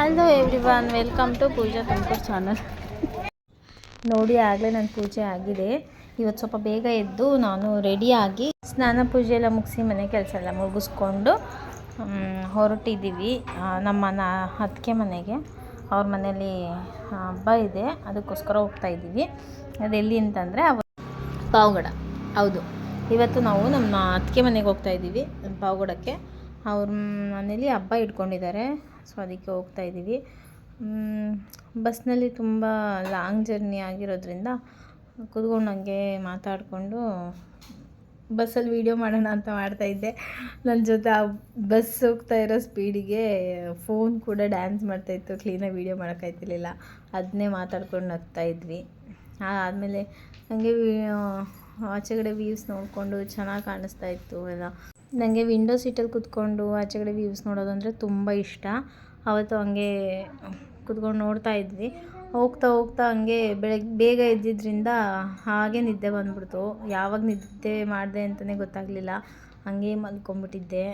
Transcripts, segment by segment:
Hello everyone welcome to Pooja Tumakuru channel ನೋಡಿ, ಆಗಲೇ ನನ್ನ ಪೂಜೆ ಆಗಿದೆ. ಇವತ್ತು ಸ್ವಲ್ಪ ಬೇಗ ಎದ್ದು ನಾನು ರೆಡಿಯಾಗಿ ಸ್ನಾನ ಪೂಜೆ ಎಲ್ಲ ಮುಗಿಸಿ ಮನೆ ಕೆಲಸ ಎಲ್ಲ ಮುಗಿಸ್ಕೊಂಡು ಹೊರಟಿದ್ದೀವಿ. ನಮ್ಮ ನ ಮನೆಗೆ. ಅವ್ರ ಮನೇಲಿ ಹಬ್ಬ ಇದೆ. ಅದಕ್ಕೋಸ್ಕರ ಹೋಗ್ತಾ ಇದ್ದೀವಿ. ಅದೆಲ್ಲಿ ಅಂತಂದರೆ ಅವ ಪಾವಗಡ. ಹೌದು. ಇವತ್ತು ನಾವು ನಮ್ಮ ಅತ್ತಿಗೆ ಮನೆಗೆ ಹೋಗ್ತಾ ಇದ್ದೀವಿ, ಪಾವಗಡಕ್ಕೆ. ಅವ್ರ ಮನೇಲಿ ಹಬ್ಬ ಇಟ್ಕೊಂಡಿದ್ದಾರೆ. ಸೊ ಅದಕ್ಕೆ ಹೋಗ್ತಾ ಇದ್ದೀವಿ. ಬಸ್ನಲ್ಲಿ ತುಂಬ ಲಾಂಗ್ ಜರ್ನಿ ಆಗಿರೋದ್ರಿಂದ ಕೂತ್ಕೊಂಡು ಹಂಗೆ ಮಾತಾಡಿಕೊಂಡು ಬಸ್ಸಲ್ಲಿ ವೀಡಿಯೋ ಮಾಡೋಣ ಅಂತ ಮಾಡ್ತಾಯಿದ್ದೆ ನನ್ನ ಜೊತೆ ಆ ಬಸ್ ಹೋಗ್ತಾ ಇರೋ ಸ್ಪೀಡಿಗೆ ಫೋನ್ ಕೂಡ ಡ್ಯಾನ್ಸ್ ಮಾಡ್ತಾಯಿತ್ತು ಕ್ಲೀನಾಗಿ ವೀಡಿಯೋ ಮಾಡೋಕ್ಕಾಯ್ತಿರ್ಲಿಲ್ಲ ಅದನ್ನೇ ಮಾತಾಡ್ಕೊಂಡು ನಗ್ತಾ ಇದ್ವಿ. ಆದಮೇಲೆ ನನಗೆ ಆಚೆಗಡೆ ವ್ಯೂಸ್ ನೋಡಿಕೊಂಡು ಚೆನ್ನಾಗಿ ಕಾಣಿಸ್ತಾ ಇತ್ತು ಎಲ್ಲ. ನನಗೆ ವಿಂಡೋ ಸೀಟಲ್ಲಿ ಕೂತ್ಕೊಂಡು ಆಚೆಗಡೆ ವ್ಯೂಸ್ ನೋಡೋದು ಅಂದರೆ ತುಂಬ ಇಷ್ಟ. ಅವತ್ತು ಹಂಗೆ ಕೂತ್ಕೊಂಡು ನೋಡ್ತಾ ಇದ್ವಿ. ಹೋಗ್ತಾ ಹೋಗ್ತಾ ಹಂಗೆ ಬೆಳಗ್ಗೆ ಬೇಗ ಎದ್ದಿದ್ದರಿಂದ ಹಾಗೆ ನಿದ್ದೆ ಬಂದ್ಬಿಡ್ತು. ಯಾವಾಗ ನಿದ್ದೆ ಮಾಡಿದೆ ಅಂತಲೇ ಗೊತ್ತಾಗಲಿಲ್ಲ. ಹಂಗೆ ಮಲ್ಕೊಂಬಿಟ್ಟಿದ್ದೆ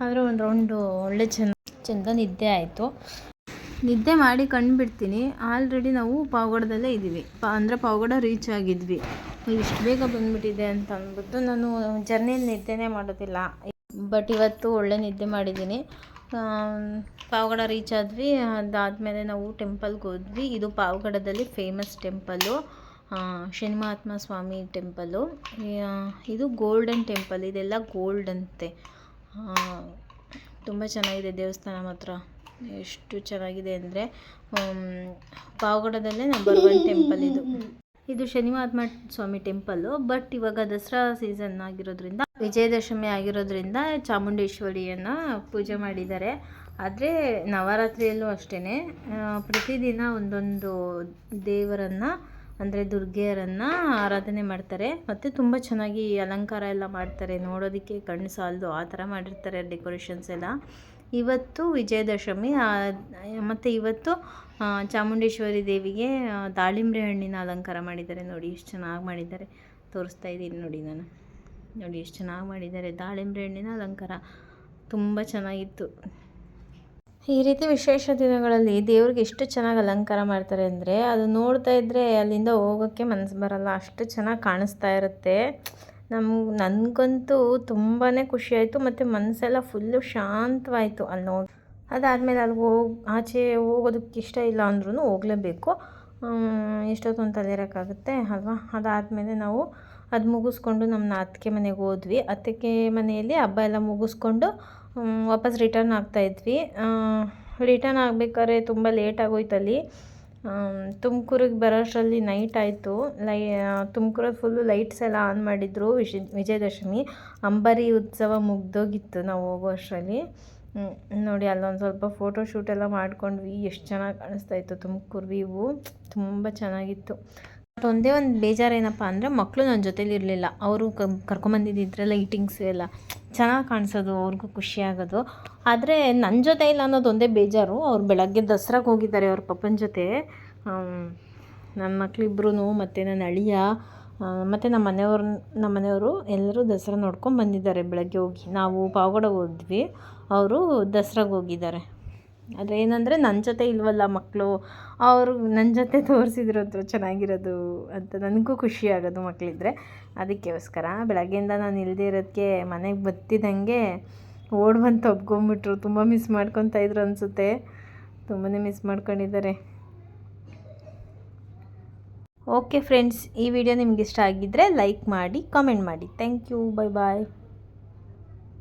ಆದರೆ ಒಂದು ರೌಂಡು ಒಳ್ಳೆ ಚೆನ್ನ ಚೆಂದ ನಿದ್ದೆ ಆಯಿತು. ನಿದ್ದೆ ಮಾಡಿ ಕಂಡುಬಿಡ್ತೀನಿ. ಆಲ್ರೆಡಿ ನಾವು ಪಾವಗಡದಲ್ಲೇ ಇದ್ದೀವಿ. ಪ ಅಂದರೆ ಪಾವಗಡ ರೀಚ್ ಆಗಿದ್ವಿ. ಇಷ್ಟು ಬೇಗ ಬಂದ್ಬಿಟ್ಟಿದೆ ಅಂತ ಅಂದ್ಬಿಟ್ಟು ನಾನು ಜರ್ನಿಯಲ್ಲಿ ನಿದ್ದೆನೇ ಮಾಡೋದಿಲ್ಲ. ಬಟ್ ಇವತ್ತು ಒಳ್ಳೆ ನಿದ್ದೆ ಮಾಡಿದ್ದೀನಿ. ಪಾವಗಡ ರೀಚ್ ಆದ್ವಿ. ಅದಾದಮೇಲೆ ನಾವು ಟೆಂಪಲ್ಗೆ ಹೋದ್ವಿ. ಇದು ಪಾವಗಡದಲ್ಲಿ famous temple Shani Mahatma Swami temple ಇದು ಗೋಲ್ಡನ್ ಟೆಂಪಲ್ ಇದೆಲ್ಲ ಗೋಲ್ಡ್ ಅಂತೆ. ತುಂಬ ಚೆನ್ನಾಗಿದೆ ದೇವಸ್ಥಾನ ಮಾತ್ರ. ಎಷ್ಟು ಚೆನ್ನಾಗಿದೆ ಅಂದರೆ ಪಾವಗಡದಲ್ಲೇ ನಂಬರ್ ಒನ್ ಟೆಂಪಲ್ ಇದು. ಇದು ಶನಿವಾರ ಮಹಾತ್ಮ ಸ್ವಾಮಿ ಟೆಂಪಲ್ಲು, ಬಟ್ ಇವಾಗ ದಸರಾ ಸೀಸನ್ ಆಗಿರೋದ್ರಿಂದ, ವಿಜಯದಶಮಿ ಆಗಿರೋದ್ರಿಂದ ಚಾಮುಂಡೇಶ್ವರಿಯನ್ನು ಪೂಜೆ ಮಾಡಿದ್ದಾರೆ. ಆದರೆ ನವರಾತ್ರಿಯಲ್ಲೂ ಅಷ್ಟೇ ಪ್ರತಿದಿನ ಒಂದೊಂದು ದೇವರನ್ನು, ಅಂದರೆ ದುರ್ಗೆಯರನ್ನು ಆರಾಧನೆ ಮಾಡ್ತಾರೆ. ಮತ್ತು ತುಂಬ ಚೆನ್ನಾಗಿ ಅಲಂಕಾರ ಎಲ್ಲ ಮಾಡ್ತಾರೆ. ನೋಡೋದಕ್ಕೆ ಕಣ್ಣು ಸಾಲದು, ಆ ಥರ ಮಾಡಿರ್ತಾರೆ ಡೆಕೋರೇಷನ್ಸ್ ಎಲ್ಲ. ಇವತ್ತು ವಿಜಯದಶಮಿ ಮತ್ತು ಇವತ್ತು ಚಾಮುಂಡೇಶ್ವರಿ ದೇವಿಗೆ ದಾಳಿಂಬೆ ಹಣ್ಣಿನ ಅಲಂಕಾರ ಮಾಡಿದ್ದಾರೆ. ನೋಡಿ ಎಷ್ಟು ಚೆನ್ನಾಗಿ ಮಾಡಿದ್ದಾರೆ. ತೋರಿಸ್ತಾ ಇದ್ದೀನಿ ನೋಡಿ ನಾನು. ನೋಡಿ ಎಷ್ಟು ಚೆನ್ನಾಗಿ ಮಾಡಿದ್ದಾರೆ. ದಾಳಿಂಬೆ ಹಣ್ಣಿನ ಅಲಂಕಾರ ತುಂಬ ಚೆನ್ನಾಗಿತ್ತು. ಈ ರೀತಿ ವಿಶೇಷ ದಿನಗಳಲ್ಲಿ ದೇವ್ರಿಗೆ ಎಷ್ಟು ಚೆನ್ನಾಗಿ ಅಲಂಕಾರ ಮಾಡ್ತಾರೆ ಅಂದರೆ, ಅದು ನೋಡ್ತಾ ಇದ್ದರೆ ಅಲ್ಲಿಂದ ಹೋಗೋಕ್ಕೆ ಮನಸ್ಸು ಬರಲ್ಲ. ಅಷ್ಟು ಚೆನ್ನಾಗಿ ಕಾಣಿಸ್ತಾ ಇರುತ್ತೆ. ನಮ್ಗೆ ನನಗಂತೂ ತುಂಬಾ ಖುಷಿ ಆಯಿತು ಮತ್ತು ಮನಸ್ಸೆಲ್ಲ ಫುಲ್ಲು ಶಾಂತವಾಯಿತು ಅಲ್ಲಿ ನೋಡಿ ಅದಾದಮೇಲೆ ಅಲ್ಲಿ ಹೋಗಿ, ಆಚೆ ಹೋಗೋದಕ್ಕೆ ಇಷ್ಟ ಇಲ್ಲ ಅಂದ್ರೂ ಹೋಗಲೇಬೇಕು. ಎಷ್ಟೊತ್ತು ಅಂತ ಅಲ್ಲಿರೋಕ್ಕಾಗುತ್ತೆ ಅಲ್ವಾ? ಅದಾದಮೇಲೆ ನಾವು ಅದು ಮುಗಿಸ್ಕೊಂಡು ನಮ್ಮ ಅತ್ತಿಗೆ ಮನೆಗೆ ಹೋದ್ವಿ. ಅತ್ತಿಗೆ ಮನೆಯಲ್ಲಿ ಹಬ್ಬ ಎಲ್ಲ ಮುಗಿಸ್ಕೊಂಡು ವಾಪಸ್ ರಿಟರ್ನ್ ಆಗ್ತಾಯಿದ್ವಿ ರಿಟರ್ನ್ ಆಗಬೇಕಾದ್ರೆ ತುಂಬ ಲೇಟ್ ಆಗೋಯ್ತು ಅಲ್ಲಿ ತುಮಕೂರಿಗೆ ಬರೋಷ್ಟರಲ್ಲಿ ನೈಟ್ ಆಯಿತು. ಲೈ ತುಮಕೂರಲ್ಲಿ ಫುಲ್ಲು ಲೈಟ್ಸ್ ಎಲ್ಲ ಆನ್ ಮಾಡಿದ್ರು ವಿಜ ವಿಜಯದಶಮಿ. ಅಂಬಾರಿ ಉತ್ಸವ ಮುಗ್ದೋಗಿತ್ತು ನಾವು ಹೋಗೋ ಅಷ್ಟರಲ್ಲಿ ನೋಡಿ ಅಲ್ಲೊಂದು ಸ್ವಲ್ಪ ಫೋಟೋ ಶೂಟ್ ಎಲ್ಲ ಮಾಡ್ಕೊಂಡ್ವಿ. ಎಷ್ಟು ಚೆನ್ನಾಗಿ ಕಾಣಿಸ್ತಾ ಇತ್ತು ತುಮಕೂರು ವೀವು ತುಂಬ ಚೆನ್ನಾಗಿತ್ತು. ಬಟ್ ಒಂದೇ ಒಂದು ಬೇಜಾರೇನಪ್ಪ ಅಂದರೆ ಮಕ್ಕಳು ನನ್ನ ಜೊತೇಲಿ ಇರಲಿಲ್ಲ. ಅವರು ಕರ್ಕೊಂಬಂದಿದ್ದಿದ್ರೆ ಲೈಟಿಂಗ್ಸ್ ಎಲ್ಲ ಚೆನ್ನಾಗಿ ಕಾಣಿಸೋದು, ಅವ್ರಿಗೂ ಖುಷಿ ಆಗೋದು. ಆದರೆ ನನ್ನ ಜೊತೆ ಇಲ್ಲ ಅನ್ನೋದು ಒಂದೇ ಬೇಜಾರು. ಅವ್ರು ಬೆಳಗ್ಗೆ ದಸರಾಗೆ ಹೋಗಿದ್ದಾರೆ ಅವ್ರ ಪಪ್ಪನ ಜೊತೆ. ನನ್ನ ಮಕ್ಕಳಿಬ್ರು ಮತ್ತು ನನ್ನ ಅಳಿಯ ಮತ್ತು ನಮ್ಮ ಮನೆಯವ್ರ ನಮ್ಮ ಮನೆಯವರು ಎಲ್ಲರೂ ದಸರಾ ನೋಡ್ಕೊಂಡು ಬಂದಿದ್ದಾರೆ ಬೆಳಗ್ಗೆ ಹೋಗಿ. ನಾವು ಪಾವಗಡ ಹೋದ್ವಿ. ಅವರು ದಸರಾಗೆ ಹೋಗಿದ್ದಾರೆ. ಆದರೆ ಏನಂದರೆ ನನ್ನ ಜೊತೆ ಇಲ್ವಲ್ಲ ಮಕ್ಕಳು ಅವರು ನನ್ನ ಜೊತೆ ತೋರಿಸಿದ್ರು ಅಂತ ಚೆನ್ನಾಗಿರೋದು ಅಂತ ನನಗೂ ಖುಷಿ ಆಗೋದು ಮಕ್ಕಳಿದ್ರೆ ಅದಕ್ಕೋಸ್ಕರ ಬೆಳಗ್ಗೆಯಿಂದ ನಾನು ಇಲ್ಲದೇ ಇರೋದಕ್ಕೆ ಮನೆಗೆ ಬತ್ತಿದಂಗೆ ಓಡ್ ಬಂದು ತಬ್ಕೊಂಬಿಟ್ರು. ತುಂಬ ಮಿಸ್ ಮಾಡ್ಕೊತಾ ಇದ್ರು ಅನಿಸುತ್ತೆ. ತುಂಬಾ ಮಿಸ್ ಮಾಡ್ಕೊಂಡಿದ್ದಾರೆ. ಓಕೆ ಫ್ರೆಂಡ್ಸ್, ಈ ವಿಡಿಯೋ ನಿಮ್ಗೆ ಇಷ್ಟ ಆಗಿದ್ದರೆ ಲೈಕ್ ಮಾಡಿ, ಕಾಮೆಂಟ್ ಮಾಡಿ. Thank you bye bye